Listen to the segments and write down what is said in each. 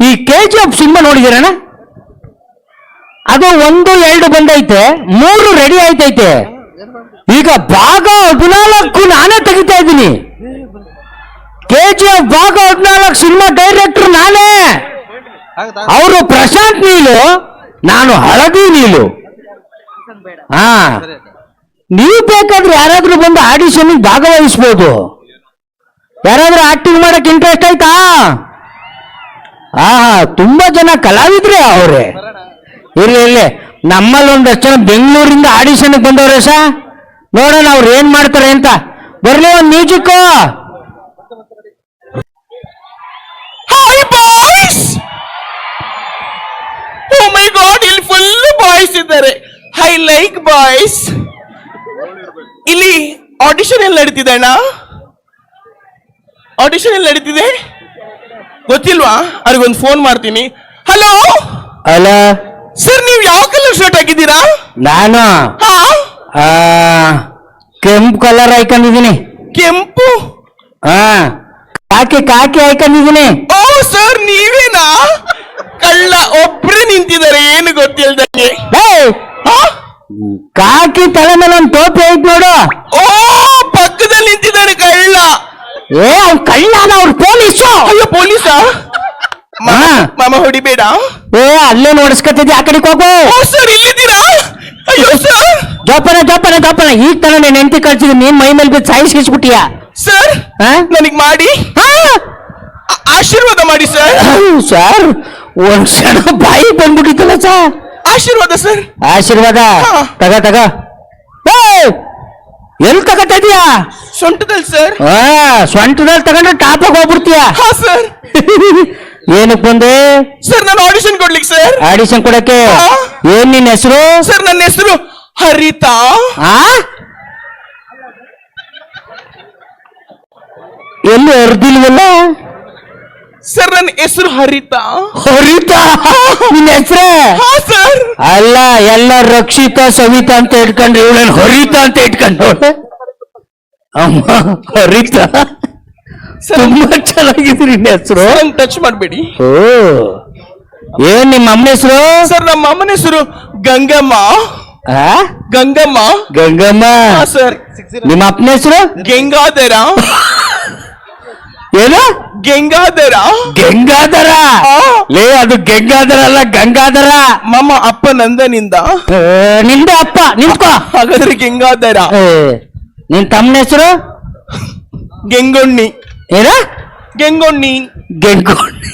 ಈ K G F cinema ನೋಡಿದಿರಣ್ಣ ಅದು ಒಂದು, ಎರಡು ಬಂದೈತೆ, ಮೂರು ರೆಡಿ ಆಯ್ತೈತೆ. ಈಗ ಭಾಗ ಹದಿನಾಲ್ಕು ನಾನೇ ತೆಗಿತಾ ಇದ್ದೀನಿ. ಕೆ ಜಿ ಎಫ್ ಭಾಗ ಹದಿನಾಲ್ಕು ಸಿನಿಮಾ ಡೈರೆಕ್ಟರ್ ನಾನೇ. ಅವರು ಪ್ರಶಾಂತ್ ನೀಲು, ನಾನು ಹಳದಿ ನೀಲು. ಹಾ. ನೀವು ಬೇಕಾದ್ರೆ ಯಾರಾದ್ರೂ ಬಂದು ಆಡಿಷನ್ ಭಾಗವಹಿಸ್ಬೋದು. ಯಾರಾದ್ರೂ ಆಕ್ಟಿಂಗ್ ಮಾಡಕ್ ಇಂಟ್ರೆಸ್ಟ್ ಆಯ್ತಾ? ಹಾ ತುಂಬಾ ಜನ ಕಲಾವಿದ್ರೆ ಅವ್ರೆ. ಇರ್ಲಿ ಇರ್ಲಿ. ನಮ್ಮಲ್ಲಿ ಒಂದಷ್ಟು ಜನ ಬೆಂಗಳೂರಿಂದ ಆಡಿಷನ್ ಬಂದವ್ರೆ ಸ? ನೋಡೋಣ ಅವ್ರು ಏನ್ ಮಾಡ್ತಾರೆ ಅಂತ. ಬರ್ಲಿ ಒಂದು ಮ್ಯೂಸಿಕ್. ಗಾಡ್ ಇಲ್ಲಿ ಫುಲ್ ಬಾಯ್ಸ್ ಇದ್ದಾರೆ. ಐ ಲೈಕ್ ಬಾಯ್ಸ್ ಇಲ್ಲಿ ಆಡಿಷನ್ ಎಲ್ಲ ನಡೀತಿದೆ ಅಣ್ಣ? ಆಡಿಷನ್ ಎಲ್ಲ ನಡೀತಿದೆ? ಗೊತ್ತಿಲ್ವಾ? ಅವ್ರಿಗೊಂದು ಫೋನ್ ಮಾಡ್ತೀನಿ. ಹಲೋ ಅಲ್ಲ ಸರ್ ನೀವು ಯಾವ ಕಲರ್ ಶರ್ಟ್ ಹಾಕಿದ್ದೀರಾ? ನಾನು? ಹಾ? ಆ, ಕೆಂಪು ಕಲರ್ ಹಾಕೊಂಡಿದ್ದೀನಿ. ಕೆಂಪು? ಹಾ ಕಾಕಿ ಕಾಕಿ ಹಾಕೊಂಡಿದ್ದೀನಿ. ಓ ಸರ್ ನೀವೇನಾ? ಕಳ್ಳ ಒಬ್ರೇ ನಿಂತಿದ್ದಾರೆ ಏನು ಗೊತ್ತಿಲ್ದಂಗೆ. ಏಯ್, ಹಾ? ಕಾಕಿ ತಲೆ ಮೇಲೆ ಒಂದು ಟೋಪಿ ಐತ್ ನೋಡು. ಓ ಪಕ್ಕದಲ್ಲಿ ನಿಂತಿದ್ದಾರೆ ಕಳ್ಳ. ಏ ಅವ್ನ್ ಕಳ್ಳಾನ ಅವ್ರ ಪೊಲೀಸು. ಅಯ್ಯೋ ಪೊಲೀಸ್. ಮಾಮ ಹೊಡಿಬೇಡ. ಏ ಅಲ್ಲೇ ನೋಡಿಸ್ಕೊತಿದ್ದೆ ಆ ಕಡೆಗೆ ಹೋಗು. ಓ ಸರ್ ಇಲ್ಲಿದ್ದೀರಾ? ಅಯ್ಯೋ ಸರ್. ಜೋಪಾನ ಜೋಪಾನ ಜೋಪನ. ಈಗ ತನ ನೀನ್ ಹೆಂಡತಿ ಕಳ್ಸಿದ್ ನೀನ್ ಮೈ ಮೇಲೆ ಬಿದ್ದು ಸಾಯಿಸ್ಬಿಟ್ಟಿಯಾ ಸರ್ ಹಾ? ನನಗ್ ಮಾಡಿ. ಆ- ಆಶೀರ್ವಾದ ಮಾಡಿ ಸರ್. ಸರ್. ಒಂದ್ ಕ್ಷಣ ಬಾಯಿ ಬಂದ್ಬಿಟ್ಟಿತ್ತಲ್ಲ ಸರ್. ಆಶೀರ್ವಾದ ಸರ್. ಆಶೀರ್ವಾದ. ತಗ ತಗ. ತಗ ಎಲ್ಲಿ ತಗತಾ ಇದೀಯಾ? ಸೊಂಟದಲ್ಲಿ ಸರ್. ಆ ಸ್ವಂಟದಲ್ಲಿ ತಗೊಂಡ್ರೆ ಟಾಪ್ ಹೋಗ್ಬಿಡ್ತೀಯ? ಹಾ ಸರ್. ಏನಕ್ ಬಂದೆ? ಸರ್ ನಾನು ಆಡಿಷನ್ ಕೊಡ್ಲಿಕ್ಕೆ ಸರ್. ಆಡಿಷನ್ ಕೊಡಕ್ಕೆ? ಹಾ. ಏನ್ ನಿನ್ ಹೆಸರು? ಸರ್ ನನ್ನ ಹೆಸರು ಹರಿತಾ. ಆ? ಎಲ್ಲಿ ಅರ್ದಿಲ್ವಲ್ಲ ಸರ್ ನನ್ನ ಹೆಸರು ಹರಿತಾ? ಹರಿತಾ? ನಿನ್ ಹೆಸ್ರೇ? ಹಾ ಸರ್. ಅಲ್ಲ ಎಲ್ಲ ರಕ್ಷಿತ ಸವಿತಾ ಅಂತ ಇಟ್ಕೊಂಡ್ರೆ ಇವಳನ್ ಹರಿತಾ ಅಂತ ಇಟ್ಕೊಂಡು ಅಮ್ಮ ಹರಿತಾ? ಸರ್. ತುಂಬಾ ಚೆನ್ನಾಗಿದ್ರಿ ನಿನ್ನ ಹೆಸರು. ಟಚ್ ಮಾಡಬೇಡಿ. ಓ ಏನ್ ನಿಮ್ಮ ಅಮ್ಮನ ಹೆಸರು? ಸರ್ ನಮ್ಮ ಅಮ್ಮನ ಹೆಸರು ಗಂಗಮ್ಮ? ಗಂಗಮ್ಮ. ಗಂಗಮ್ಮ? ಹಾ ಸರ್. ನಿಮ್ಮ ಅಪ್ಪನ ಹೆಸರು? ಗೆಂಗಾಧರ. ಏನು? ಗಂಗಾಧರ. ಗಂಗಾಧರ. ಲೇ ಅದು ಗಂಗಾಧರ ಅಲ್ಲ ಗಂಗಾಧರ. ಮಮ್ಮ ಅಪ್ಪ ನಂದನಿಂದ ನಿಂದ ನಿಂದೆ ಅಪ್ಪ ನಿಂತ್ಕೋ. ಹಾಗಾದ್ರೆ ಗಂಗಾಧರ. ಏ, ನಿನ್ ತಮ್ಮನ ಹೆಸರು? ಗೆಂಗೊಣ್ಣಿ. ಏನ? ಗೆಂಗೊಣ್ಣಿ. ಗೆಂಗೋಣಿ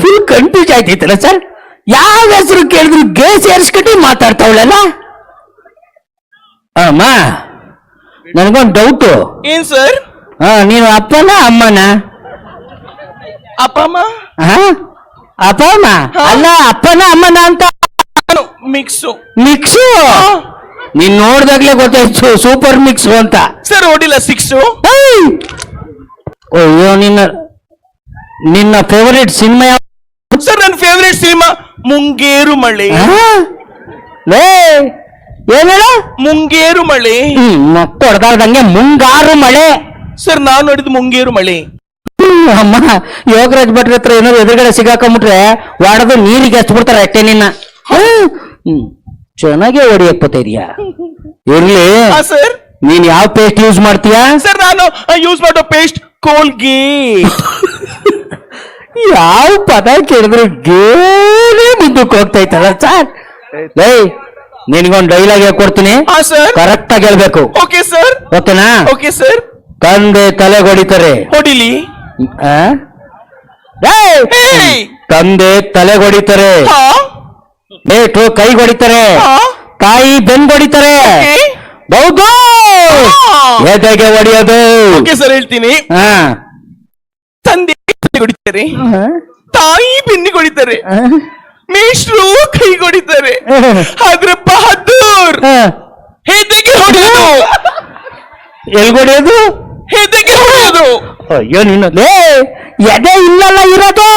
ಫುಲ್ ಕನ್ಫ್ಯೂಸ್ ಆಯ್ತೈತಲ್ಲ ಸರ್ ಯಾವ ಹೆಸರು ಕೇಳಿದ್ರು ಗೇ ಸೇರಿಸ್ಕೊಂಡು ಮಾತಾಡ್ತಾವಳಲ್ಲ? ಅಮ್ಮ ನನಗೊಂದು ಡೌಟು ಏನ್ ಸರ್ ಹಾ ನೀನು ಅಪ್ಪನ ಅಮ್ಮನ? ಅಪ್ಪ ಅಮ್ಮ ಹಾ? ಅಪ್ಪ ಅಮ್ಮ ಹಾ. ಅಲ್ಲ ಅಪ್ಪನ ಅಮ್ಮನ ಅಂತ? ನಾನು ಮಿಕ್ಸು. ಮಿಕ್ಸು? ನೀನ್ ನೋಡ್ದಾಗ್ಲೇ ಗೊತ್ತಾಯ್ತು ಸೂಪರ್ ಮಿಕ್ಸ್ ಅಂತ. ಸರ್ ಹೊಡಿಲ್ಲ ಸಿಕ್ಸು. ಏಯ್! ಅಯ್ಯೋ ನಿನ್ನ ನಿನ್ನ ಫೇವರೇಟ್ ಸಿನಿಮಾ ಯಾವ ಸರ್ ನನ್ನ ಫೇವ್ರೆಟ್ ಸಿನಿಮಾ ಮುಂಗೇರು ಮಳೆ ಲೇ ಏನ್ ಹೇಳ? ಮುಂಗೇರು ಮಳೆ ಮಕ್ಕಳು ಹೊಡೆದಾಡ್ದಂಗೆ ಮುಂಗಾರು ಮಳೆ. ಸರ್ ನಾನು ನೋಡಿದ್ದು ಮುಂಗೇರು ಮಳೆ. ಅಮ್ಮ ಯೋಗರಾಜ್ ಭಟ್ರ ಹತ್ರ ಏನಾದ್ರು ಎದುರುಗಡೆ ಸಿಗಾಕೊಂಬಿಟ್ರೆ ವಾಡದು ನೀರಿಗೆ ಹಚ್ಬಿಡ್ತಾರೆ ಅಟ್ಟೆ ನಿನ್ನ. ಹ್ಮ್. ಚೆನ್ನಾಗೇ ಇದೆಯಾ? ಇರ್ಲಿ. ಆ, ಸರ್? ನೀನ್ ಯಾವ ಪೇಸ್ಟ್ ಯೂಸ್ ಮಾಡ್ತೀಯಾ? ಸರ್ ನಾನು ಯೂಸ್ ಮಾಡೋ ಪೇಸ್ಟ್ ಕೋಲ್ಗೇಟ್ ಯಾವ ಪದ ಕೇಳಿದ್ರು ಗೇನೇ ಮುಂದಕ್ಕೆ ಹೋಗ್ತೈತಲ್ಲ ಸರ್? ಏಯ್ ನಿನ್ಗೊಂದು ಡೈಲಾಗ್ ಹೇಳ್ಕೊಡ್ತೀನಿ. ಹಾ ಸರ್? ಕರೆಕ್ಟ್ ಆಗಿ ಹೇಳ್ಬೇಕು. ಓಕೆ ಸರ್ ಓಕೆನಾ ಓಕೆ ಸರ್ ತಂದೆ ತಲೆ ಹೊಡಿತಾರೆ. ಹೊಡಿಲಿ? ಆ? ಏಯ್! ತಂದೆ ತಲೆ ಹೊಡಿತಾರೆ. ಹಾ? ಕೈ ಹೊಡಿತಾರೆ. ಹಾ? ತಾಯಿ ಬೆನ್ ಹೊಡಿತಾರೆ. ಹೌದು ಎದೆಗೆ ಹೊಡಿಯೋದು? ಓಕೆ ಸರ್ ಹೇಳ್ತೀನಿ. ಹಾ. ತಂದೆ ಹೊಡಿತಾರೆ. ತಾಯಿ ಬೆನ್ನಿ ಹೊಡಿತಾರೆ. ಮೇಷ್ರು ಕೈ ಹೊಡಿತಾರೆ. ಆದ್ರೆ ಬಹದ್ದೂರ್ ಹೆದೆಗೆ ಹೊಡೆಯೋದು? ಎಲ್ಲಿ ಹೊಡೆಯೋದು? ಅಯ್ಯೋ ನೀನು ಲೇ ಎದೆ ಇಲ್ಲಲ್ಲ ಇರೋದು.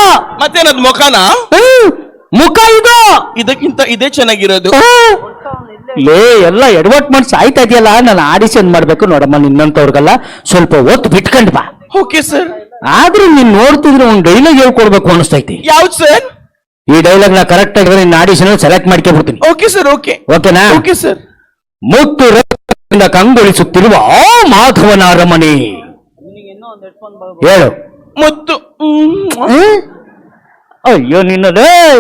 ಮತ್ತೇನದ್ ಮುಖನ? ಹ್ಮ್, ಮುಖ ಇದು. ಇದಕ್ಕಿಂತ ಇದೇ ಚೆನ್ನಾಗಿರೋದು. ಹ್ಮ್. ಲೇ ಎಲ್ಲ ಎಡವಟ್ ಮಾಡಿ ಸಾಯ್ತಾ ಇದೆಯಲ್ಲ? ನಾನು ಆಡಿಷನ್ ಮಾಡ್ಬೇಕು ನೋಡಮ್ಮ ನಿನ್ನಂತವ್ರಿಗೆಲ್ಲ ಸ್ವಲ್ಪ ಒತ್ತು ಬಿಟ್ಕೊಂಡ್ ಬಾ. Okay sir. ಆದ್ರೆ ನೀನ್ ನೋಡ್ತಿದ್ರೆ ಒಂದ್ ಡೈಲಾಗ್ ಹೇಳ್ಕೊಡ್ಬೇಕು ಅನಿಸ್ತೈತಿ. ಯಾವ್ದು ಸರ್? ಈ ಡೈಲಾಗ್ ನಾ ಕರೆಕ್ಟ್ ಆಗಿದ್ರೆ ನಿನ್ನ ಆಡಿಷನ್ ಸೆಲೆಕ್ಟ್ ಮಾಡ್ಕೊಬಿಡ್ತೀನಿ ಓಕೆ ಸರ್ ಓಕೆ. ಓಕೆನಾ? Okay sir. ಮುತ್ತು ರಕ್ತದಿಂದ ಕಂಗೊಳಿಸುತ್ತಿರುವ ಆ ಮಾಧವನ ಅರಮನೆ. ಹೇಳು. ಮುದ್ದು ಅಯ್ಯೋ ನಿನ್ನದೇ.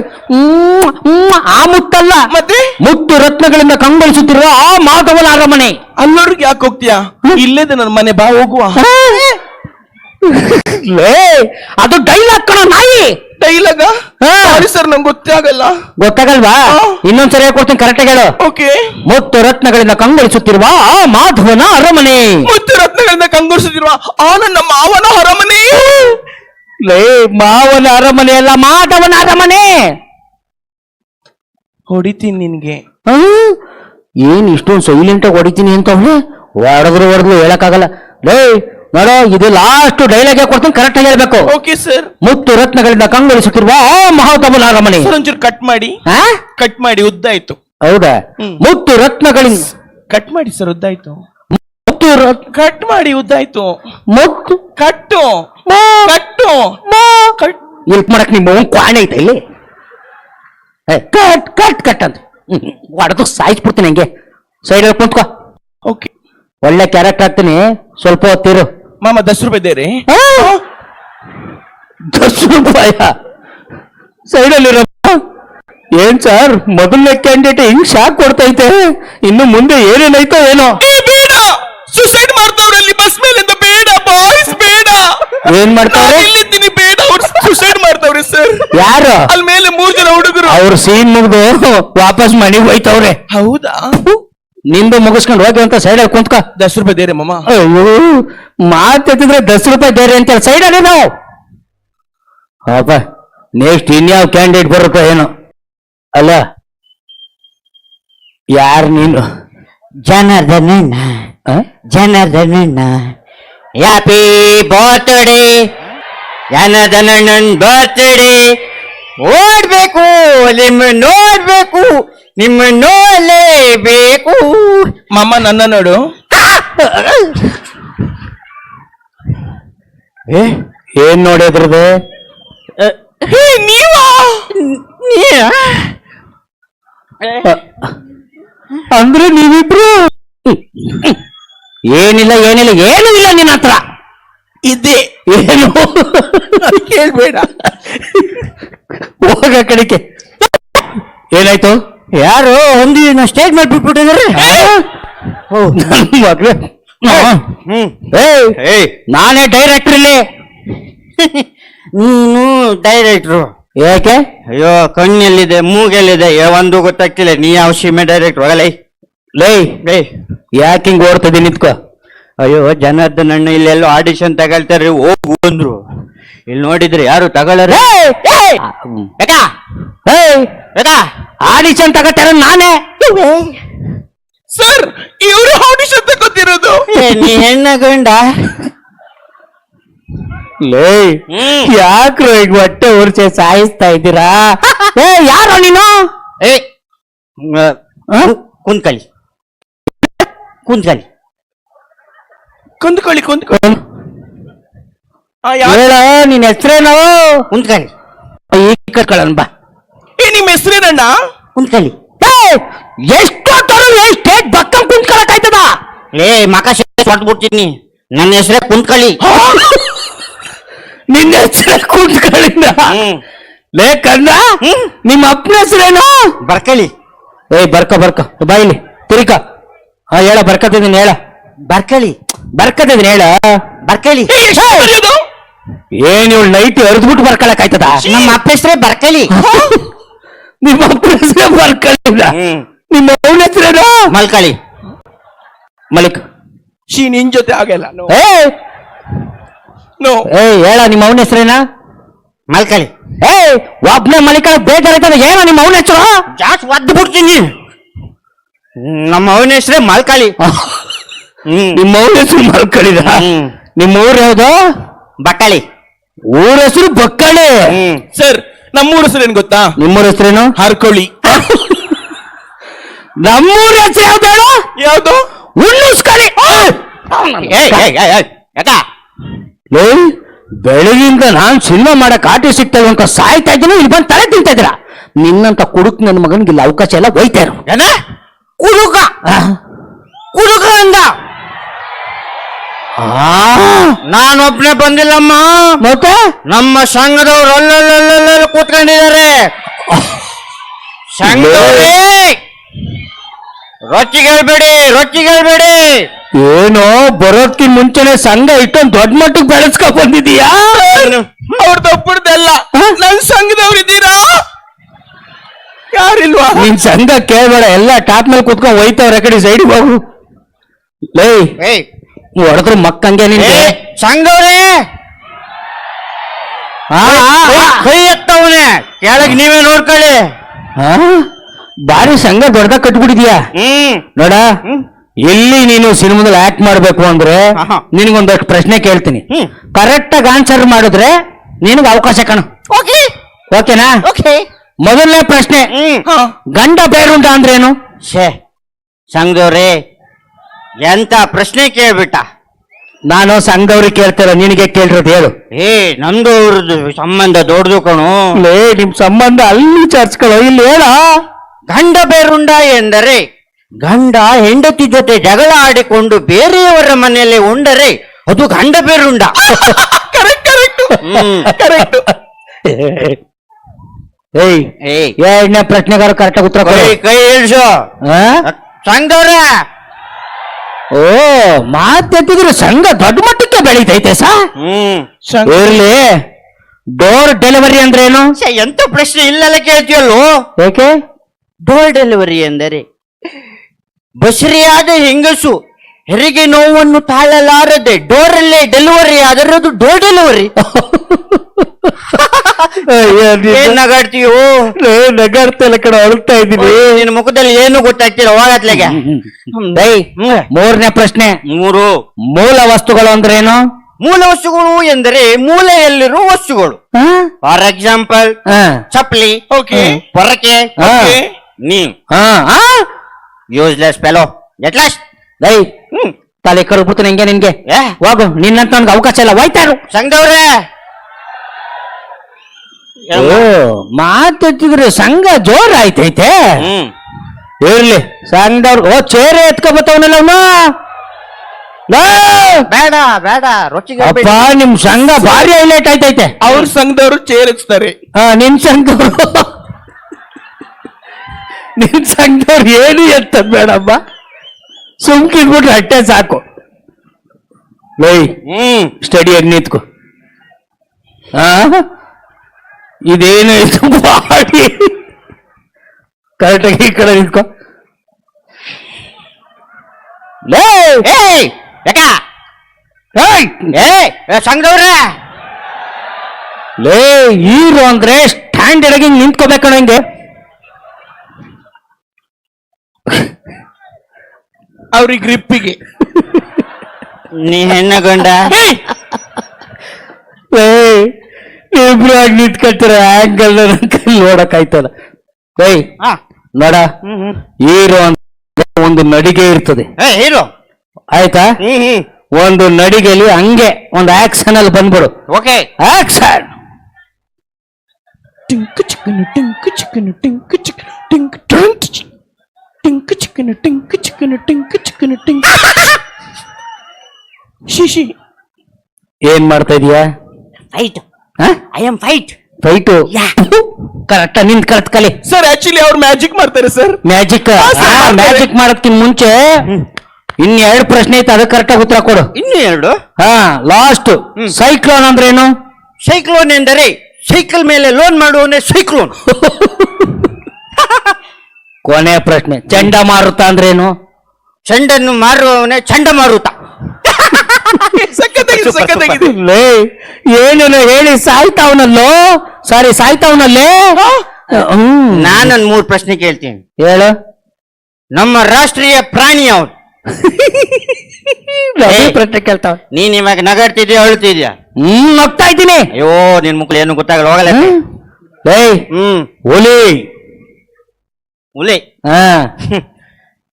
ಆ ಮುತ್ತಲ್ಲ. ಮತ್ತೆ? ಮುತ್ತು ರತ್ನಗಳಿಂದ ಕಂಗೊಳಿಸುತ್ತಿರುವ ಆ ಮಾಧವನ ಅರಮನೆ. ಅಲ್ಲೋರ್ಗೆ ಯಾಕೆ ಹೋಗ್ತೀಯಾ? ಇಲ್ಲೇದ ನನ್ನ ಮನೆ ಬಾ ಹೋಗುವ. ಲೇ, ಅದು ಡೈಲಾಗ್ ಕಣ ನಾಯಿ. ಡೈಲಾಗ ಹಾ. ಸಾರಿ ಸರ್ ನಂಗೆ ಗೊತ್ತೇ ಆಗಲ್ಲ ಗೊತ್ತಾಗಲ್ವಾ. ಇನ್ನೊಂದ್ಸರಿ ಕೊಡ್ತೀನಿ ಕರೆಕ್ಟ್ ಹೇಳು. ಓಕೆ. ಮುತ್ತು ರತ್ನಗಳಿಂದ ಕಂಗೊಳಿಸುತ್ತಿರುವ ಆ ಮಾಧವನ ಅರಮನೆ. ಮುತ್ತು ರತ್ನಗಳಿಂದ ಕಂಗೊಳಿಸುತ್ತಿರುವ ಆ ನಮ್ಮ ಮಾವನ ಅರಮನೆ. ಲೇ ಮಾವನ ಅರಮನೆ ಅಲ್ಲ ಮಾಧವನ ಅರಮನೆ. ಹೊಡಿತೀನಿ ನಿನ್ಗೆ. ಆ? ಏನ್ ಇಷ್ಟೊಂದು ಸೈಲೆಂಟ್ ಆಗಿ ಹೊಡಿತೀನಿ ಅಂತ ಅವಳೆ? ಹೊಡೆದ್ರು ಹೊಡೆದ್ರು ಹೇಳಕ್ಕಾಗಲ್ಲ. ಲೇ ನೋಡೋ ಇದು ಲಾಸ್ಟ್ ಡೈಲಾಗ್ ಕೊಡ್ತೀನಿ ಕರೆಕ್ಟ್ ಆಗಿ ಹೇಳ್ಬೇಕು. ಓಕೆ ಸರ್ ಮುತ್ತು ರತ್ನಗಳಿಂದ ಕಂಗೊಳಿಸುತ್ತಿರುವ ಆ ಮಹಾಧವನ ರಮಣಿ ಸರ್ ಒಂಚೂರು ಕಟ್ ಮಾಡಿ. ಆ? ಕಟ್ ಮಾಡಿ ಉದ್ದಾಯ್ತು. ಹೌದಾ? ಹ್ಮ್. ಮುತ್ತು ರತ್ನಗಳಿಂದ ಕಟ್ ಮಾಡಿ ಸರ್ ಉದ್ದಾಯ್ತು. ಮುತ್ತು ರತ್- ಕಟ್ ಮಾಡಿ ಉದ್ದಾಯ್ತು. ಮುತ್ತು ಕಟ್ಟು ಕಟ್ಟು ಕಟ್ ಎಲ್ಪ್ ಮಾಡಕ್ ನಿಮ್ಮ ಅವ್ನ್ ಕ್ವಾಣೆ ಐತೆ ಇಲ್ಲಿ. ಏ, ಕಟ್ ಕಟ್ ಕಟ್ ಅಂತ. ಹೊಡೆದು ಸಾಯಿಸ್ಬಿಡ್ತೀನಿ ಹಂಗೆ. ಸೈಡ್ ಕುಂತ್ಕೋ. ಓಕೆ ಒಳ್ಳೆ ಕ್ಯಾರೆಕ್ಟರ್ ಆಗ್ತೀನಿ. ಸ್ವಲ್ಪ ಹೊತ್ತಿರು. ಮಾಮ ದಸ್ ರೂಪಾಯಿ ದೇರಿ ದಸ್ ರೂಪಾಯ? ಸೈಡಲ್ಲಿರಪ್ಪ ಏನ್ ಸರ್ ಮೊದಲನೇ ಕ್ಯಾಂಡಿಡೇಟ್ ಹಿಂಗ್ ಶಾಕ್ ಕೊಡ್ತೈತೆ? ಇನ್ನು ಮುಂದೆ ಏನೇನೈತೋ ಏನೋ? ಬೇಡ! ಸುಸೈಡ್ ಮಾಡ್ತವ್ರಲ್ಲಿ ಬಸ್ ಮೇಲಿಂದ ಬೇಡ ಬಾಯ್ಸ್ ಬೇಡ. ಏನ್ ಮಾಡ್ತಾವ್ರೆ? ನಾನ್ ಇಲ್ಲಿದ್ದೀನಿ ಬೇಡ ಅವ್ರು. ಸುಸೈಡ್ ಮಾಡ್ತವ್ರೆ ಸರ್ ಯಾರು? ಅಲ್ಲಿ ಮೇಲೆ ಮೂರ್ ಜನ ಹುಡುಗರು. ಅವ್ರ ಸೀನ್ ಮುಗ್ದು ವಾಪಸ್ ಮನೆಗೆ ಹೋಯ್ತವ್ರೆ. ಹೌದಾ? ನಿಂದು ಮುಗಿಸ್ಕೊಂಡು ಹೋಗಿ ಅಂತ ಸೈಡ್ ಅಲ್ಲಿ ಕುಂತ್ಕ. ದಸ್ ರೂಪಾಯಿ ದೇರೆ ಮಮ್ಮ ಅಯ್ಯೋ ಮಾತೆತ್ತಿದ್ರೆ ದಸ್ ರೂಪಾಯಿ ಬೇರೆ ಅಂತ ಸೈಡ್ ಅಲ್ಲಿ ನಾವು. ಅಪ್ಪ ನೆಕ್ಸ್ಟ್ ಇನ್ಯಾವ ಕ್ಯಾಂಡಿಡೇಟ್ ಬರುತ್ತೆ ಏನು? ಅಲ್ಲ ಯಾರು ನೀನು? ಜನಾರ್ದನ ಜನಾರ್ದನ ಯಾಪಿ ಹ್ಯಾಪಿ ಬರ್ತ್ಡೇ ಜನಾರ್ದನಣ್ಣನ್ ಬರ್ತ್ಡೇ ಓಡ್ಬೇಕು ನಿಮ್ಮ ನೋಡ್ಬೇಕು. ನಿಮ್ಮ ನೋಡ್ಲೇಬೇಕು ಮಾಮ ನನ್ನ ನೋಡು. ಏ ಏನ್ ನೋಡಿದ್ರದು ಅಂದ್ರೆ ನೀವಿಬ್ರು? ಏನಿಲ್ಲ ಏನಿಲ್ಲ ಏನೂ ಇಲ್ಲ ನಿನ್ನ ಹತ್ರ. ಇದೆ. ಏನು? ಕೇಳ್ಬೇಡ. ಹೋಗ ಕಡೆಗೆ. ಏನಾಯ್ತು? ಯಾರು? ಒಂದು ಸ್ಟೇಜ್ ಮೇಲೆ ಬಿಟ್ಬಿಟ್ಟಿದ್ರಿ? ಏಯ್, ಏಯ್ ನಾನೇ ಡೈರೆಕ್ಟರ್ ಇಲ್ಲಿ. ನೀನು ಡೈರೆಕ್ಟ್ರು ಯಾಕೆ? ಅಯ್ಯೋ ಕಣ್ಣೆಲ್ಲಿದೆ ಮೂಗೆಲ್ಲಿದೆ? ಏ ಒಂದು ಗೊತ್ತಾಗ್ತಿಲ್ಲ. ನೀ ಯಾವ ಸೀಮೆ ಡೈರೆಕ್ಟ್ ಹೋಗಲೈ. ಲೈ ಲೈ. ಯಾಕೆ ಹಿಂಗ್ ಓಡ್ತದೆ ನಿಂತ್ಕೋ? ಅಯ್ಯೋ ಜನಾರ್ದನ್ ಅಣ್ಣ ಇಲ್ಲೆಲ್ಲೋ ಆಡಿಷನ್ ತಗೊಳ್ತಾರ್ರಿ ಹೋಗು ಅಂದ್ರು. ಇಲ್ಲಿ ನೋಡಿದ್ರೆ ಯಾರು ತಗೊಳ್ಳಾರ? ಏಯ್, ಏಯ್, ಏಯ್, ಆಡಿಷನ್ ತಗೋತಾರ ನಾನೇ? ಸರ್ ಇವರು ಆಡಿಷನ್ ತಗೋತಿರೋದು ನೀ ಹೆಣ್ಣ ಗಂಡ? ಲೇ ಯಾಕ್ರು ಈಗ ಹೊಟ್ಟೆ ಉರ್ಚೆ ಸಾಯಿಸ್ತಾ ಇದ್ದೀರಾ? ಏ ಯಾರು ನೀನು? ಏ ಕುಂತ್ಕಳಿ ಕುಂತ್ಕಳಿ ಕೊಂದ್ಕೊಳ್ಳಿ ಕುಂತ್ಕೊಳ್ಳಿ. ಯಾ- ಹೇಳ ನಿನ್ ಹೆಸರೇನು? ಕುಂತ್ಕಳಿ ಈ ಕಟ್ಕೊಳ್ಳೋಣ ಬಾ. ಏ ನಿಮ್ಮ ಹೆಸರೇನಣ್ಣ? ಕುಂತ್ಕಳಿ ಎಷ್ಟು ಸ್ಟೇಟ್ ಬಕ್ಕ ಕುಂತ್ಕೊಳಕಾಯ್ತದ ಲೇ ಮಕ ಬಿಡ್ತೀನಿ ನನ್ನ ಹೆಸರೇ ಕುಂತ್ಕಳಿ ನಿನ್ನ ಹೆಸರೇ ಕುಂತ್ಕಳಿಂದ ಲೇ ಕಂದ ನಿಮ್ಮ ಅಪ್ಪನ ಹೆಸರೇನು? ಬರ್ಕಳಿ ಏಯ್ ಬರ್ಕ ಬರ್ಕ. ಬಾಯಿಲಿ ತಿರಿಕ ಹಾ ಹೇಳ ಬರ್ಕತಿದ್ದೀನಿ ಹೇಳ. ಬರ್ಕಳಿ ಬರ್ಕತಿದ್ದೀನಿ ಹೇಳ. ಬರ್ಕಳಿ ಏ? ಏನ್ ಇವಳು ನೈಟ್ ಎರ್ದ್ಬಿಟ್ಟು ಬರ್ಕೊಳಕಾಯ್ತದ ನಮ್ಮ ಅಪ್ಪ ಹೆಸರೇ ಬರ್ಕಲಿ. ನಿಮ್ಮ ಅಪ್ಪ ಹೆಸರೇ ಬರ್ಕೊಳ್ಳಿಲ್ಲ ಹ್ಮ್. ನಿಮ್ಮ ಅವನ ಹೆಸರೇನು? ಮಲ್ಕಳಿ. ಮಲಿಕ್. ಶೀ ನಿನ್ ಜೊತೆ ಆಗಲ್ಲ ನೋ. ಏ! ನೋ. ಏ ಹೇಳ ನಿಮ್ಮ ಅವನ ಹೆಸರೇನ? ಮಲ್ಕಳಿ. ಏ ಒಬ್ನೇ ಮಲಿಕಳ ಬೇಜಾರಾಯ್ತದ ಏನೋ ನಿಮ್ಮ ಅವನ ಹೆಸರು? ಜಾಸ್ತಿ ಒದ್ದು ಬಿಡ್ತೀನಿ ನಮ್ಮ ಅವನ ಹೆಸರೇ ಮಲ್ಕಳಿ. ಹ್ಮ್ ನಿಮ್ಮ ಅವನ ಹೆಸರು ಮಲ್ಕಳಿದ? ಹ್ಮ್. ನಿಮ್ಮ ಊರ್ ಯಾವ್ದು? ಬಕ್ಕಳಿ. ಊರ ಹೆಸರು ಬಕ್ಕಳಿ. ಸರ್ ನಮ್ಮೂರ ಏನು ಗೊತ್ತಾ? ನಿಮ್ಮೂರ ಹೆಸರೇನು? ಹರ್ಕೊಳ್ಳಿ ನಮ್ಮೂರ ಹೆಸರು ಯಾವ್ದು ಹೇಳು? ಯಾವ್ದು? ಉಣ್ಣುಸ್ಕಳಿ ಯಾಕ? ಲೇ ಬೆಳಗಿಂದ ನಾನ್ ಸಿನಿಮಾ ಮಾಡಕ್ ಆಟಿ ಸಿಗ್ತೇವೆ ಅಂತ ಸಾಯ್ತಾ ಇದ್ದೀನಿ ಇಲ್ಲಿ ಬಂದು ತಲೆ ತಿಂತಾ ಇದ್ದೀರಾ? ನಿನ್ನಂತ ಕುಡುಕ್ ನನ್ನ ಮಗನಿಗೆ ಇಲ್ಲಿ ಅವಕಾಶ ಎಲ್ಲ ಇರು. ಏನ? ಕುಡುಕ? ಕುಡುಕ ಅಂದ. ನಾನೊಬ್ನೇ ಬಂದಿಲ್ಲಮ್ಮ. ಮತ್ತೆ? ನಮ್ಮ ಸಂಘದವ್ರು ಅಲ್ಲಲ್ಲಲ್ಲಲ್ಲ ಕೂತ್ಕೊಂಡಿದ್ದಾರೆ. ಸಂಘದವ್ರೇ ರೊಚ್ಚಿಗೆ ಹೇಳ್ಬೇಡಿ ರೊಚ್ಚಿಗೆ ಹೇಳ್ಬೇಡಿ ಏನೋ ಬರೋದ್ಕಿಂತ ಮುಂಚೆನೆ ಸಂಘ ಇಟ್ಟೊಂದು ದೊಡ್ಡ ಮಟ್ಟಕ್ಕೆ ಬೆಳೆಸ್ಕೊ ಬಂದಿದೀಯಾ? ಅವ್ರ ಒಬ್ಬರದಲ್ಲ ನನ್ ಸಂಘದವ್ರು ಇದ್ದೀರಾ? ಯಾರಿಲ್ವಾ? ನಿನ್ ಸಂಘ ಕೇಳ್ಬೇಡ ಎಲ್ಲ ಟಾಪ್ ಮೇಲೆ ಕುತ್ಕೊಂಡ್ ಹೋಯ್ತವ್ರ ಕಡೆ ಸೈಡ್ ಹೋಗು. ಲೇ ಏಯ್ ಹೊಡೆದ್ರು ಮಕ್ಕಂಗೆ ಆ, ಆ. ಕೈ ಎತ್ತವನೆ. ಕೆಳಗ್ ನೀವೇ ನೋಡ್ಕೊಳ್ಳಿ? ಬಾರಿ ಸಂಘ ದೊಡ್ಡದಾಗ ಕಟ್ಬಿಟ್ಟಿದ್ಯಾ? ಹ್ಮ್. ನೋಡ ಎಲ್ಲಿ ನೀನು ಸಿನಿಮಾದಲ್ಲಿ ಆಕ್ಟ್ ಮಾಡ್ಬೇಕು ಅಂದ್ರೆ ನಿನಗೊಂದು ನಿನಗೊಂದಷ್ಟು ಪ್ರಶ್ನೆ ಕೇಳ್ತೀನಿ. ಕರೆಕ್ಟ್ ಆಗಿ ಆನ್ಸರ್ ಮಾಡಿದ್ರೆ ನಿನಗೆ ಅವಕಾಶ ಕಣ. ಓಕೆ. ಓಕೆನಾ? ಓಕೆ. ಮೊದಲನೇ ಪ್ರಶ್ನೆ. ಗಂಡ ಬೇರುಂಟ ಅಂದ್ರೇನು? ಶೇ ಸಂಘದವ್ರೇ ಎಂತ ಪ್ರಶ್ನೆ ಕೇಳ್ಬಿಟ್ಟ? ನಾನು ಸಂಘವ್ರಿಗೆ ಕೇಳ್ತಾರ ನಿನಗೆ ಕೇಳಿರೋದು ಹೇಳು. ಏ ನಂದು ಅವ್ರದ್ದು ಸಂಬಂಧ ದೊಡ್ಡದು ಕಣು. ಲೇ ನಿಮ್ ಸಂಬಂಧ ಅಲ್ಲಿ ಚರ್ಚ್ಕೊಳ್ಳೋ ಇಲ್ಲಿ ಹೇಳ. ಗಂಡ ಬೇರುಂಡ ಎಂದರೆ ಗಂಡ ಹೆಂಡತಿ ಜೊತೆ ಜಗಳ ಆಡಿಕೊಂಡು ಬೇರೆಯವರ ಮನೆಯಲ್ಲಿ ಉಂಡರೆ ಅದು ಗಂಡ ಬೇರುಂಡ. ಹ್ಮ್. ಕರೆಕ್ಟ್ ಏಯ್ ಏಯ್. ಎರಡನೇ ಪ್ರಶ್ನೆಗಾರ ಕರೆಕ್ಟ್ ಉತ್ತರ ಕೈ ಕೊಡು. ಕೈ ಇಳಿಸು. ಆ? ಓ ಮಾತೆತ್ತಿದ್ರೆ ಸಂಘ ದೊಡ್ಡ ಮಟ್ಟಕ್ಕೆ ಬೆಳೀತೈತೆ ಸಾ? ಹ್ಮ್. ಇರ್ಲಿ ಡೋರ್ ಡೆಲಿವರಿ ಅಂದ್ರೇನು? ಛೆ, ಎಂತ ಪ್ರಶ್ನೆ ಇಲ್ಲೆಲ್ಲ ಕೇಳ್ತೀಯಲ್ಲೋ? ಏಕೆ? ಡೋರ್ ಡೆಲಿವರಿ ಎಂದರೆ ಬಸರಿಯಾದ ಹೆಂಗಸು ಹೆರಿಗೆ ನೋವನ್ನು ತಾಳಲಾರದೆ ಡೋರಲ್ಲೇ ಡೆಲಿವರಿ ಆದರೆ ಅದು ಡೋರ್ ಡೆಲಿವರಿ ಏನ್ ನಗಾಡ್ತಲ್ಲ ಕಡೆ ಅಳ್ತಾ ಇದ್ದೀನಿ. ನಿನ್ನ ಮುಖದಲ್ಲಿ ಏನು ಗೊತ್ತಾಗ್ತಿಲ್ಲ ಹೋಗತ್ಲೆಗೆ ಬೈ ಮೂರನೇ ಪ್ರಶ್ನೆ. ಮೂರು. ಮೂಲ ವಸ್ತುಗಳು ಅಂದ್ರೇನು? ಮೂಲ ವಸ್ತುಗಳು ಎಂದರೆ ಮೂಲೆಯಲ್ಲಿರುವ ವಸ್ತುಗಳು? ಫಾರ್ ಎಕ್ಸಾಂಪಲ್ ಚಪ್ಲಿ ಚಪ್ಪಲಿ ಓಕೆ. ಪೊರಕೆ ನೀವು? ಯೂಸ್ಲೆಸ್ ಪೆಲೋ ಎಟ್ಲಾಸ್ಟ್ ಏಯ್ ಹ್ಮ್. ತಲೆ ಕರ್ಬಿಡ್ತೀನಿ ಹೆಂಗೆ ನಿನ್ಗೆ. ಏ. ಹೋಗು ನಿನ್ನಂತ ನನ್ಗೆ ಅವಕಾಶ ಇಲ್ಲ ಹೋಯ್ತಾರು. ಸಂಘದವ್ರೆ ಓ ಮಾತೆತ್ತಿದ್ರೆ ಸಂಘ ಜೋರ್ ಆಯ್ತೈತೆ. ಹ್ಮ್. ಇರ್ಲಿ. ಸಂಘದವ್ರು ಓ ಚೇರೆ ಎತ್ಕೊಬತ್ತವನಲ್ಲ ಅವನು? ಬೇಡ ಬೇಡ ರೊಚ್ಚಿಗೆ ಅಪ್ಪ ನಿಮ್ ಸಂಘ ಭಾರಿ ಹೈಲೈಟ್ ಆಯ್ತೈತೆ. ಅವ್ರ ಸಂಘದವ್ರು ಚೇರಿಸ್ತಾರೆ ಹಾ ನಿನ್ ಸಂಘದವ್ರು. ನಿನ್ ಸಂಘದವ್ರು ಏನು ಎತ್ತ ಬೇಡಮ್ಮ? ಸುಮ್ಕಿದ್ಬಿಟ್ರೆ ಅಟ್ಟೆ ಸಾಕು. ಲೈ ಹ್ಮ್. ಸ್ಟಡಿಯಾಗಿ ನಿಂತ್ಕೊ. ಆ? ಇದೇನು ಇದು ಬಾಡಿ ಕರೆಕ್ಟಾಗಿ ಈ ಕಡೆ ನಿಂತ್ಕೊ. ಲೇ! ಏಯ್ ಯಾಕ? ಏಯ್! ಏಯ್ ಏ, ಸಂಘದವ್ರೆ ಲೇ ಹೀರೋ ಅಂದ್ರೆ ಸ್ಟ್ಯಾಂಡ್ ಆಗಿ ನಿಂತ್ಕೋಬೇಕಣ ಹಿಂಗೆ. ಅವ್ರಿಗೆ ಗ್ರಿಪ್ಪಿಗೆ. ನೀ ಹೆಣ್ಣಗೊಂಡ ಇಬ್ರು ಆಗಿ ನಿಂತ್ಕೊಳ್ತಾರ ಆಂಗಲ್ ನೋಡಕ್ ಆಯ್ತಲ್ಲ ಏಯ್ ಹಾ. ನೋಡ ಹೀರೋ ಅಂತ ಒಂದು ನಡಿಗೆ ಇರ್ತದೆ. ಏ ಹೀರೋ. ಆಯ್ತಾ? ಹ್ಮ್ ಹ್ಮ್. ಒಂದು ನಡಿಗೆಲಿ ಹಂಗೆ ಒಂದು ಆಕ್ಷನ್ ಅಲ್ಲಿ ಬಂದ್ಬಿಡು. ಓಕೆ. ಆಕ್ಷನ್ ಟಿಂಕು ಚಿಕ್ಕನು ಟಿಂಕು ಚಿಕ್ಕನು ಟಿಂಕ್ ಟಿಂಕ್ ಟಿಂಕ್ ಚಿಕ್ಕನ ಟಿಂಕ್ ಚಿಕ್ಕನ ಟಿಂಕ್ ಚಿಕ್ಕನ ಟಿಂಕ್. ಶಿಶಿ ಏನ್ ಮಾಡ್ತಾ ಇದೀಯಾ? Fight I am fight fight. Correct ನಿಂತ್ ಕರೆಕ್ಟ್ ಕಲಿ. ಸರ್ ಆಕ್ಚುಲಿ ಅವ್ರು ಮ್ಯಾಜಿಕ್ ಮಾಡ್ತಾರೆ ಸರ್ ಮ್ಯಾಜಿಕ್ ಮ್ಯಾಜಿಕ್ ಮಾಡೋದಕ್ಕಿಂತ ಮುಂಚೆ ಇನ್ ಎರಡು ಪ್ರಶ್ನೆ ಐತೆ ಅದಕ್ಕೆ ಕರೆಕ್ಟ್ ಉತ್ತರ ಕೊಡು. ಇನ್ನು ಎರಡು? ಹಾ ಲಾಸ್ಟ್ ಸೈಕ್ಲೋನ್ ಅಂದ್ರೆ ಏನು? ಸೈಕ್ಲೋನ್ ಎಂದರೆ ಸೈಕಲ್ ಮೇಲೆ ಲೋನ್ ಮಾಡುವವನೇ ಸೈಕ್ಲೋನ್ ಕೊನೆ ಪ್ರಶ್ನೆ ಚಂಡಮಾರುತ ಅಂದ್ರೇನು? ಚಂಡನ್ನು ಮಾರುವವನೇ ಚಂಡಮಾರುತ ಸಖತ್ತಾಗಿದೆ ಸಖತ್ತಾಗಿದೆ. ಲೇ ಏನೇನು ಹೇಳಿ ಸಾಯ್ತಾವನಲ್ಲೋ? ಸಾರಿ ಸಾಯ್ತಾವನಲ್ಲೇ? ಹ್ಮ್. ನಾನೊಂದ್ ಮೂರ್ ಪ್ರಶ್ನೆ ಕೇಳ್ತೀನಿ. ಹೇಳು. ನಮ್ಮ ರಾಷ್ಟ್ರೀಯ ಪ್ರಾಣಿ ಅವನು. ಪ್ರಶ್ನೆ ಕೇಳ್ತಾವ. ನೀನ್ ಇವಾಗ ನಗಾಡ್ತಿದ್ಯಾ ಅಳ್ತಿದ್ಯಾ ಹ್ಮ್ ಹೋಗ್ತಾ ಇದ್ದೀನಿ. ಅಯ್ಯೋ ನಿನ್ ಮುಕ್ಳು ಏನು ಗೊತ್ತಾಗಲ್ಲ ಹೋಗಲ್ಲ ಹ್ಮ್. ಏಯ್ ಹ್ಮ್. ಹುಲಿ. ಹುಲಿ. ಹಾ.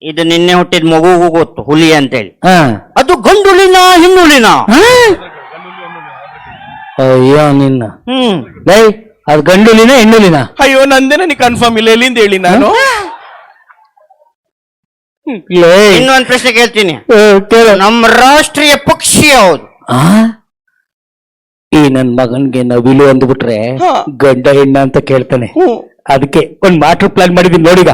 ಇದು ನಿನ್ನೆ ಹುಟ್ಟಿದ ಮಗುಗೂ ಗೊತ್ತು ಹುಲಿ ಅಂತೇಳಿ. ಹಾ. ಅದು ಗಂಡುಲಿನ ಹೆಣ್ಣುಲಿನ ಹುಲಿನ ಅಯ್ಯೋ ನಿನ್ನ. ಹ್ಮ್. ಲೈ ಅದು ಗಂಡುಲಿನ ಹೆಣ್ಣುಲಿನ ಅಯ್ಯೋ ನಂದೇ ನನಗೆ ಕನ್ಫರ್ಮ್ ಇಲ್ಲ ಎಲ್ಲಿಂದ ಹೇಳಿ ನಾನು? ಲೇ. ಇನ್ನೊಂದ್ ಪ್ರಶ್ನೆ ಕೇಳ್ತೀನಿ. ಕೇಳು. ನಮ್ಮ ರಾಷ್ಟ್ರೀಯ ಪಕ್ಷಿ ಯಾವುದು? ಆ ಈ ನನ್ ಮಗನ್ಗೆ ನವಿಲು ಅಂದ್ಬಿಟ್ರೆ. ಗಂಡ ಹೆಣ್ಣ ಅಂತ ಕೇಳ್ತಾನೆ. ಅದಕ್ಕೆ ಒಂದ್ ಮಾಟ್ರ್ ಪ್ಲಾನ್ ಮಾಡಿದೀನಿ ನೋಡಿಗ.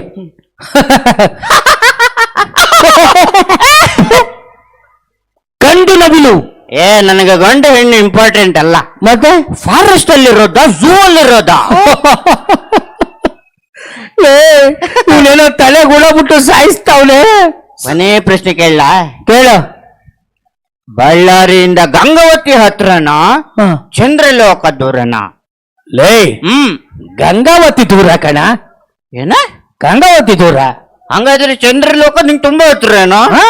ಗಂಡು ನವಿಲು. ಏ ನನಗೆ ಗಂಡು ಹೆಣ್ಣು ಇಂಪಾರ್ಟೆಂಟ್ ಅಲ್ಲ. ಮತ್ತೆ? ಫಾರೆಸ್ಟ್ ಅಲ್ಲಿರೋದ ಝೂ ಅಲ್ಲಿರೋದ. ಇರೋದ ಇವ್ನೇನೋ ತಲೆ ಗುಳಬಿಟ್ಟು ಸಾಯಿಸ್ತಾವ್ನೆ. ಮನೆ ಪ್ರಶ್ನೆ ಕೇಳ ಕೇಳು. ಬಳ್ಳಾರಿಯಿಂದ ಗಂಗಾವತಿ ಹತ್ರನ. ಚಂದ್ರಲೋಕ ದೂರನ. ಲೇ ಹ್ಮ್. ಗಂಗಾವತಿ ದೂರ ಕಣ. ಏನ? ಗಂಗಾವತಿ ದೂರ. ಹಂಗಾದ್ರೆ ಚಂದ್ರಲೋಕ ನಿಂಗೆ ತುಂಬಾ ಹತ್ರನ? ಹಾ.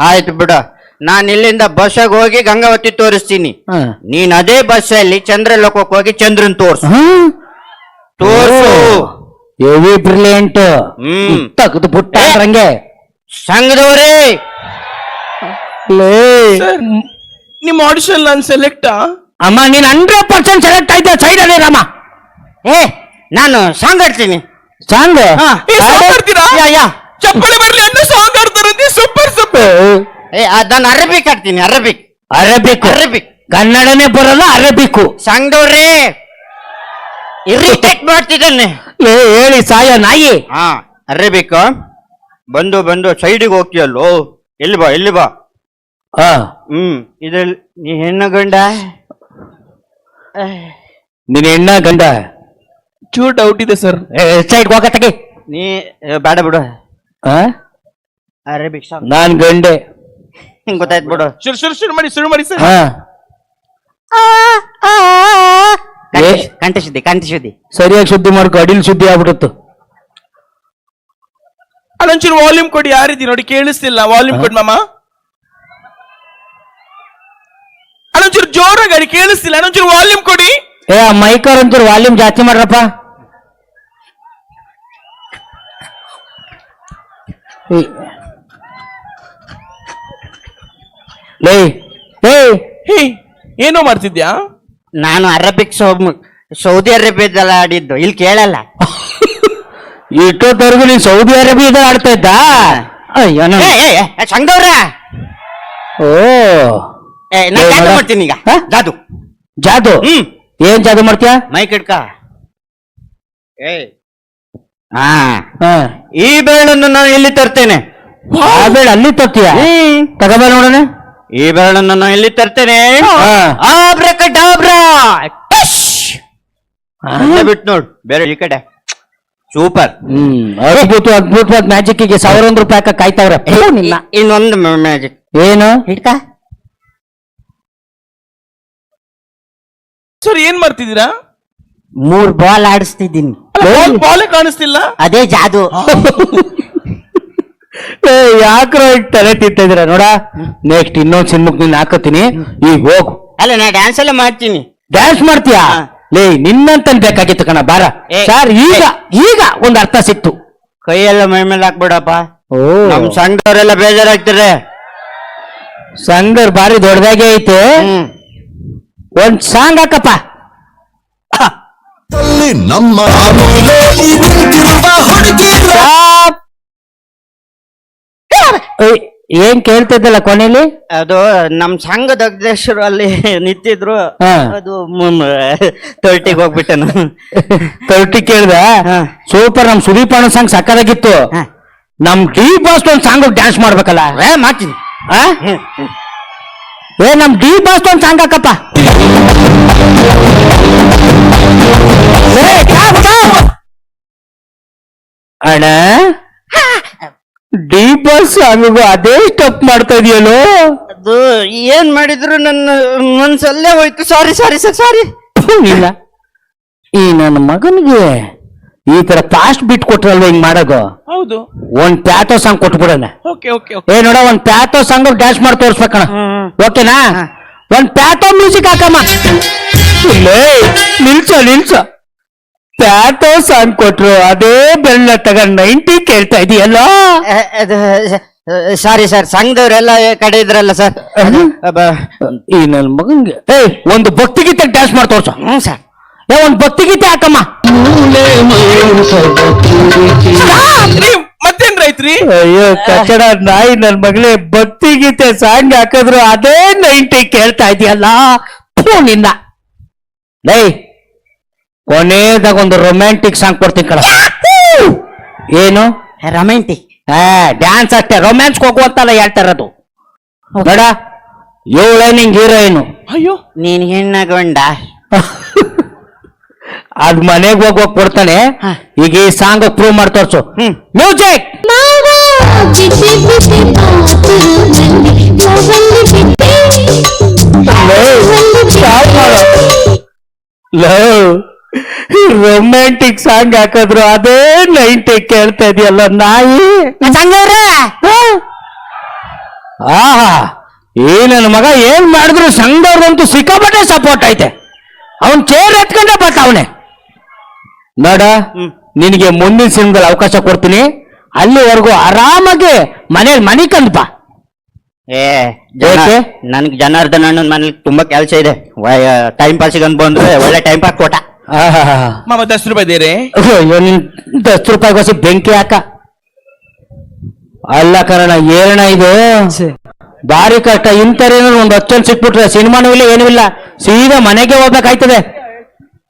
ಆಯ್ತು ಬಿಡು. ನಾನ್ ಇಲ್ಲಿಂದ ಬಸ್ಸಾಗ ಹೋಗಿ ಗಂಗಾವತಿ ತೋರಿಸ್ತೀನಿ. ನೀನ್ ಅದೇ ಬಸ್ಸಲ್ಲಿ ಚಂದ್ರಲೋಕಕ್ಕೆ ಹೋಗಿ ಚಂದ್ರನ್ ತೋರ್ಸು. ತೋರ್ಸು. ಬ್ರಿಲಿಯಂಟ್ ಹ್ಮ್. ತಗದು ಬಿಟ್ಟ ಸಂಘದವ್ರೇ ಲೇ. ನಿಮ್ಮ ಆಡಿಷನ್ ನಾನು ಸೆಲೆಕ್ಟ್ ಅಮ್ಮ ನೀನ್ ಹಂಡ್ರೆಡ್ ಪರ್ಸೆಂಟ್ ಸೆಲೆಕ್ಟ್ ಆಯ್ತಾ? ಸೈಡ್ ಅಲ್ಲಿ ರಾಮ ಏ ನಾನು ಸಾಂಗ್ ಆಡ್ತೀನಿ ಸಾಂಗ್ ಆಡ್ತೀರಾ? ಯಾ. ಚಪ್ಪಳಿ ಬರ್ಲಿ ಅಂತ ಸಾಂಗ್ ಆಡ್ತಾರಂತೆ ಸೂಪರ್ ಸೂಪರ್ ಏ ಅದನ್ನ ನಾನು ಅರಬಿಕ್ ಆಡ್ತೀನಿ ಅರಬಿಕ್. ಅರಬಿಕ್? ಅರಬಿಕ್. ಕನ್ನಡನೇ ಬರಲ್ಲ ಅರೇಬಿಕ್ ಸಂಘದವ್ರೇ ಇರಿಟೇಟ್ ಮಾಡ್ತಿದ್ದಾನೆ. ಲೇ ಹೇಳಿ ಸಾಯ ನಾಯಿ. ಹಾ ಅರೇಬಿಕ್. ಬಂದು ಬಂದು ಸೈಡಿಗೆ ಹೋಗ್ತೀಯಲ್ಲೋ? ಎಲ್ಲಿ ಬಾ ಎಲ್ಲಿ ಬಾ? ಹಾ ಹ್ಮ್. ಇದ್ರಲ್ಲಿ ನೀ ಹೆಣ್ಣು ಗಂಡ? ನೀನ್ ಹೆಣ್ಣ ಗಂಡ? ಚೂ ಡೌಟ್ ಇದೆ ಸರ್. ಸೈಡ್ ಹೋಗತ್ತಗೆ ನೀ ಏ, ಬೇಡ ಬಿಡು. ಹಾ ಅರೇಬಿಕ್ ಸಾಂಗ್ ನಾನ್ ಗಂಡೆ. ಹಿಂಗ್ ಗೊತ್ತಾಯ್ತು ಬಿಡು. ಶುರು ಶುರು ಶುರು ಮಾಡಿ ಶುರು ಮಾಡಿ ಸರ್. ಹಾ. ಏ. ಕಂಠ ಶುದ್ಧಿ ಸರಿಯಾಗಿ ಶುದ್ಧಿ ಮಾಡ್ಕೊ ಅಡಿಲ್ ಶುದ್ಧಿ ಆಗ್ಬಿಡುತ್ತು ಅಲ್ಲೊಂಚೂರು ವಾಲ್ಯೂಮ್ ಕೊಡಿ ಯಾರಿದಿ ನೋಡಿ ಕೇಳಿಸ್ತಿಲ್ಲ. ವಾಲ್ಯೂಮ್ ಕೊಡಿ ಮಾಮ. ಜೋರಾಗಿ ಕೇಳಿಸ್ತಿಲ್ಲ ವಾಲ್ಯೂಮ್ ಕೊಡಿ. ಏ ಮೈಕರ್ ಒಂಚೂರು ವಾಲ್ಯೂಮ್ ಜಾಸ್ತಿ ಮಾಡ್ರಪ್ಪ. ಲೇ ಲೇ ಹೇ ಏನೋ ಮಾಡ್ತಿದ್ಯಾ? ನಾನು ಅರಬಿಕ್ ಸೌ ಸೌದಿ ಅರೇಬಿಯಾದಲ್ಲಿ ಆಡಿದ್ದು ಇಲ್ಲಿ ಕೇಳಲ್ಲ. ಇಷ್ಟೊತ್ತವರೆಗೂ ನೀನ್ ಸೌದಿ ಅರೇಬಿಯಾದ ಆಡ್ತಾ ಇದ್ದ? ಅಯ್ಯೋ ಏ, ಓ. ಏ, ನಾ ಏ, ಜಾದು. ಮಾಡ್ತೀನಿ ಈಗ. ಹಾ? ಜಾದು. ಜಾದು? ಹ್ಮ್. ಏನ್ ಜಾದು ಮಾಡ್ತೀಯ? ಮೈಕ್ ಇಡ್ಕ ಏ. ಹಾ. ಹಾ. ಈ ಬೆರಳನ್ನು ನಾನು ಇಲ್ಲಿ ತರ್ತೇನೆ? ಆ ಬೇಡ ಅಲ್ಲಿ ತರ್ತೀಯ? ಹ್ಮ್. ತಗೋಬ ನೋಡೋಣ. ಈ ಬೆರಳನ್ನು ನಾನು ಇಲ್ಲಿ ತರ್ತೇನೆ? ಹಾ. ಆಬ್ರಕಡಾಬ್ರಾ ಟಶ್! ಹಾ? ಅಲ್ಲೇ ಬಿಟ್ಟು ನೋಡು. ಬೇರೆ ಈ ಕಡೆ. ಸೂಪರ್. ಹ್ಮ್. ಅದ್ಭುತ ಅದ್ಭುತವಾದ ಮ್ಯಾಜಿಕ್ಗೆ ಸಾವಿರ ಒಂದ್ ರೂಪಾಯಿ ಹಾಕ ಕಾಯ್ತಾವ್ರೆ. ನಿನ್ನ ಇನ್ನೊಂದು ಮ್ಯಾಜಿಕ್. ಏನು? ಹಿಡ್ಕ. ಸರ್ ಏನ್ ಮಾಡ್ತಿದ್ದೀರಾ? ಮೂರ್ ಬಾಲ್ ಆಡಿಸ್ತಿದ್ದೀನಿ. ಬಾಲ್ ಕಾಣಿಸ್ತಿಲ್ಲ? ಅದೇ ಜಾದು. ಏ, ಯಾಕ್ರೋ ತಲೆ ತಿಂತಿದ್ರ ನೋಡ ನೆಕ್ಸ್ಟ್ ಇನ್ನೊಂದ್ ಸಿನಿಮಕ್ ನೀನ್ ಹಾಕತೀನಿ. ಈಗ ಹೋಗು. ಅಲ್ಲ ನಾ ಡ್ಯಾನ್ಸ್ ಎಲ್ಲ ಮಾಡ್ತೀನಿ. ಡ್ಯಾನ್ಸ್ ಮಾಡ್ತೀಯಾ. ಲೇ ನಿನ್ನಂತನ್ ಬೇಕಾಗಿತ್ತು ಕಣ ಬಾರ. ಏ, ಸರ್ ಈಗ ಈಗ ಒಂದ್ ಅರ್ಥ ಸಿಕ್ತು. ಕೈಯೆಲ್ಲ ಮೈ ಮೇಲೆ ಹಾಕ್ಬಿಡಪ್ಪ. ಓ. ನಮ್ ಸಂಘದವರೆಲ್ಲ ಬೇಜಾರಾಗ್ತಾರೆ. ಸಂಗರ್ ಬಾರಿ ದೊಡ್ಡದಾಗೆ ಐತೆ. ಒಂದ್ ಸಾಂಗ್ ಹಾಕಪ್ಪ. ಅಲ್ಲಿ ನಮ್ಮ ಏನ್ ಕೇಳ್ತಿದ್ದಲ್ಲ ಕೊನೆಯಲ್ಲಿ ಅದು ನಮ್ ಸಂಘದ ಅಧ್ಯಕ್ಷರು ಅಲ್ಲಿ ನಿಂತಿದ್ರು. ಅದು ತೊಟ್ಟಿಗೆ ಹೋಗ್ಬಿಟ್ಟನು ತರ್ಟಿ ಕೇಳ್ದ. ಸೂಪರ್ ನಮ್ ಸುದೀಪ್ ಅಣ್ಣ ಸಾಂಗ್ ಸಕ್ಕದಾಗಿತ್ತು. ಹಾ. ನಮ್ ಡಿ ಬಾಸ್ ಒಂದ್ ಸಾಂಗ್ ಡ್ಯಾನ್ಸ್ ಮಾಡ್ಬೇಕಲ್ಲ? ಏ, ಮಾಡ್ತೀನಿ. ಆ? ಏ ನಮ್ ಡಿ ಬಾಸ್ ಒಂದ್ ಸಾಂಗ್ ಹಾಕಪ್ಪ. ಅಣ್ಣ ಡಿ ಬಾಸ್ ಸಾಂಗಿಗೂ ಅದೇ ಸ್ಟೆಪ್ ಮಾಡ್ತಾ ಇದೆಯಲ್ಲೋ? ಅದು ಏನ್ ಮಾಡಿದ್ರು ನನ್ನ ಮನ್ಸಲ್ಲೇ ಹೋಯ್ತು. ಸಾರಿ ಸಾರಿ ಸರ್ ಸಾರಿ ಇಲ್ಲ. ಈ ನನ್ನ ಮಗನಿಗೆ ಈ ತರ ಪಾಸ್ಟ್ ಬಿಟ್ ಕೊಟ್ರಲ್ವ ಹಿಂಗ್ ಮಾಡೋದು? ಹೌದು. ಒಂದ್ ಪ್ಯಾಟೋ ಸಾಂಗ್ ಕೊಟ್ಬಿಡೋಣ. Okay okay okay. ಏ ನೋಡ ಒಂದ್ ಪ್ಯಾಟೋ ಸಾಂಗ್ ಡ್ಯಾನ್ಸ್ ಮಾಡಿ ತೋರ್ಸ್ಬೇಕಣ. ಓಕೆನಾ ಒಂದ್ ಪ್ಯಾಟೋ ಮ್ಯೂಸಿಕ್ ಹಾಕಮ್ಮ. ಇಲ್ಲೇ ನಿಲ್ಸ ನಿಲ್ಸ. ಪ್ಯಾಟೋ ಸಾಂಗ್ ಕೊಟ್ರು ಅದೇ ಬೆಲ್ಲ ತಗೊಂಡ್ ನೈಂಟಿ ಕೇಳ್ತಾ ಇದೀಯಲ್ಲ? ಸಾರಿ ಸರ್ ಸಂಘದವ್ರೆಲ್ಲ ಕಡೆ ಇದ್ರಲ್ಲ ಸರ್ ಈ ನನ್ ಮಗನ್ಗೆ. ಏಯ್ ಒಂದು ಭಕ್ತಿಗೀತೆ ಡ್ಯಾನ್ಸ್ ಮಾಡಿ ತೋರ್ಸ. ಹ್ಞೂ ಸರ್ ಏ ಭಕ್ತಿ ಗೀತೆ ಹಾಕಮ್ಮ. ಮತ್ತೇನ್ರೈತ್ರಿ ಅಯ್ಯೋ ಕಚ್ಚಡ ನಾಯಿ ನನ್ ಮಗಳೇ ಭಕ್ತಿಗೀತೆ ಸಾಂಗ್ ಹಾಕಿದ್ರು ಅದೇ ನೈಂಟಿ ಕೇಳ್ತಾ ಇದೆಯಲ್ಲ. ಫೋನಿಂದ ನಿನ್ನ. ಲೈ ಕೊನೆದಾಗ ಒಂದು ರೊಮ್ಯಾಂಟಿಕ್ ಸಾಂಗ್ ಕೊಡ್ತೀನಿ ಕಣ. ಏನು? ರೊಮ್ಯಾಂಟಿಕ್. ಹಾ ಡ್ಯಾನ್ಸ್ ಅಷ್ಟೇ ರೊಮ್ಯಾನ್ಸ್ ಹೋಗುವಂತಲ್ಲ ಹೇಳ್ತಾರದು ಬೇಡ ಏಳು ಹೀರೋ ಏನು? ಅಯ್ಯೋ. ನೀನ್ ಹೆಣ್ಣಗೊಂಡ ಅದ್ ಮನೆಗ್ ಹೋಗುವಾಗ ಕೊಡ್ತಾನೆ. ಈಗ ಈ ಸಾಂಗ್ ಪ್ರೂವ್ ಮಾಡಿ ತೋರ್ಸು. ಮ್ಯೂಸಿಕ್ ಮೋಹಲ್ಲಿ ರೊಮ್ಯಾಂಟಿಕ್ ಸಾಂಗ್ ಹಾಕಿದ್ರು ಅದೇ ನೈಂಟಿ ಕೇಳ್ತಾ ಇದೆಯಲ್ಲ ನಾಯಿ. ಆಹಾ ಈ ನನ್ನ ಮಗ ಏನ್ ಮಾಡಿದ್ರು ಸಂಘದವ್ರದಂತೂ ಸಿಕ್ಕಾಪಟ್ಟೆ ಸಪೋರ್ಟ್ ಐತೆ. ಅವನ್ ಚೇರ್ ಎತ್ಕೊಂಡೆ ಬಟ್ ಅವನೇ ನೋಡ ನಿನಗೆ ಮುಂದಿನ ಸಿನಿಮಾದಲ್ಲಿ ಅವಕಾಶ ಕೊಡ್ತೀನಿ. ಅಲ್ಲಿವರೆಗೂ ಆರಾಮಾಗಿ ಮನೇಲಿ ಮನೆ ಕಂದಪ್ಪ ಏ ಯಾಕೆ? ನನ್ಗೆ ಜನಾರ್ದನ್ ಅಣ್ಣನ ಮನೇಲಿ ತುಂಬಾ ಕೆಲಸ ಇದೆ. ಟೈಮ್ ಪಾಸಿಗೆ ಅಂತ ಬಂದ್ರೆ ಒಳ್ಳೆ ಟೈಮ್ ಪಾಸ್ ಕೊಟ್ಟ. ಮಾಮ ದಸ್ ರೂಪಾಯಿ ದೇರೆ ಅಯ್ಯೋ ನಿನ್ ದಸ್ ರೂಪಾಯಿಗೋಸಿ ಬೆಂಕಿ ಹಾಕ. ಅಲ್ಲ ಕಾರಣ ಏನ ಇದು. ಬಾರಿ ಕಷ್ಟ. ಇಂಥರೇನಾದ್ರು ಒಂದು ಹತ್ತು ಜನ ಸಿಕ್ಬಿಟ್ರೆ ಸಿನಿಮಾನೂ ಇಲ್ಲ ಏನೂ ಇಲ್ಲ. ಸೀದಾ ಮನೆಗೆ ಹೋಗ್ಬೇಕಾಯ್ತದೆ.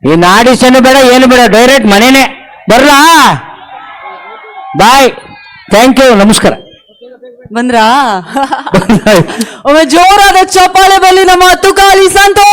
ಈ ಆಡಿಷನ್ ಬೇಡ ಏನು ಬೇಡ ಡೈರೆಕ್ಟ್ ಮನೇನೆ. ಬರ್ಲಾ? ಬಾಯ್ ಥ್ಯಾಂಕ್ ಯು ನಮಸ್ಕಾರ. ಬಂದ್ರಾ? ಒಮ್ಮೆ ಜೋರಾದ ಚಪ್ಪಾಳೆ ಬಲ್ಲಿ ನಮ್ಮ ತುಕಾಲಿ ಸಂತೋಷ್!